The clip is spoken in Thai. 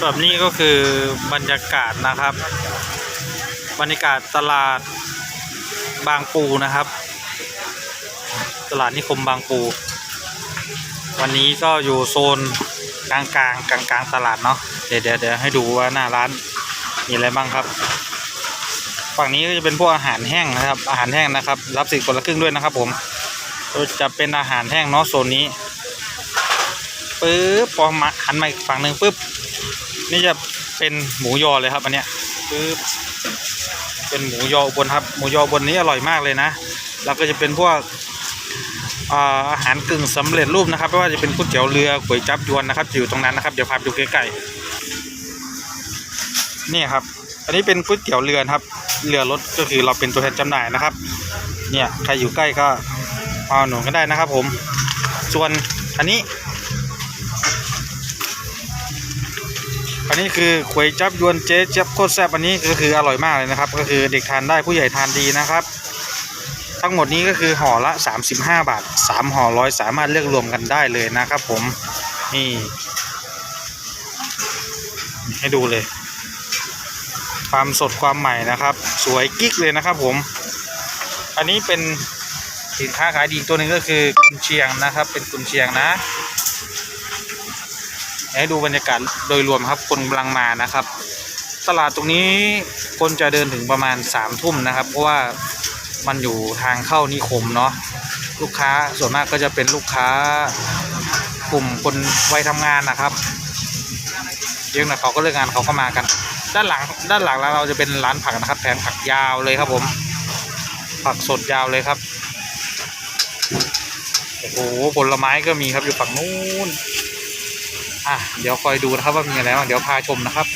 แบบนี้ก็คือบรรยากาศนะครับ บรรยากาศตลาดบางปูนะครับ ตลาดนิคมบางปู วันนี้ก็อยู่โซนกลางกลางกลางกลางๆตลาดเนาะเดี๋ยวเดี๋ยวให้ดูว่าหน้าร้านมีอะไรบ้างครับ ฝั่งนี้ก็จะเป็นพวกอาหารแห้งนะครับ อาหารแห้งนะครับ รับสิทธิ์คนละครึ่งด้วยนะครับ ผมจะเป็นอาหารแห้งเนาะโซนนี้ปึ๊บพอมาหันมาอีกฝั่งหนึ่งปึ๊บ นี่จะเป็นหมูยอเลยครับ อันเนี้ยปึ๊บเป็นหมูยอบนครับ หมูยอบนนี้อร่อยมากเลยนะ แล้วก็จะเป็นพวกอาอาหารกึ่งสำเร็จรูปนะครับไม่ว่าจะเป็นก๋วยเตี๋ยวเรือก๋วยจับยวนนะครับอยู่ตรงนั้นนะครับเดี๋ยวพาไปดูใกล้ๆนี่ครับ อันนี้เป็นก๋วยเตี๋ยวเรือครับ เรือรถก็คือเราเป็นตัวแทนจำหน่ายนะครับ เนี่ยใครอยู่ใกล้ก็เอาหนุนก็ได้นะครับ ผม ส่วนอันนี้ อันนี้คือขวยจับยวนเจ๊เจี๊ยบโคตรแซ่บอันนี้ก็คืออร่อยมากเลยนะครับ ก็คือเด็กทานได้ผู้ใหญ่ทานดีนะครับ ทั้งหมดนี้ก็คือห่อละ 35 บาท 3ห่อร้อยสามารถเลือกรวมกันได้เลยนะครับผมนี่ให้ดูเลย ความสดความใหม่นะครับ สวยกิ๊กเลยนะครับผม อันนี้เป็นสินค้าขายดีตัวหนึ่งก็คือกุนเชียงนะครับ เป็นกุนเชียงนะ ให้ดูบรรยากาศโดยรวมครับคนกำลังมานะครับ ตลาดตรงนี้คนจะเดินถึงประมาณสามทุ่มนะครับ เพราะว่ามันอยู่ทางเข้านิคมเนาะลูกค้าส่วนมากก็จะเป็นลูกค้ากลุ่มคนวัยทำงานนะครับเยอะหน่อยเขาก็เลิกงานเขาก็มากัน ด้านหลังด้านหลังร้านเราจะเป็นร้านผักนะครับแผงผักยาวเลยครับผม ผักสดยาวเลยครับโอ้โหผลไม้ก็มีครับอยู่ฝั่งนู้น อะเดี๋ยวคอยดูนะครับว่ามีอะไรบ้างเดี๋ยวพาชมนะครับ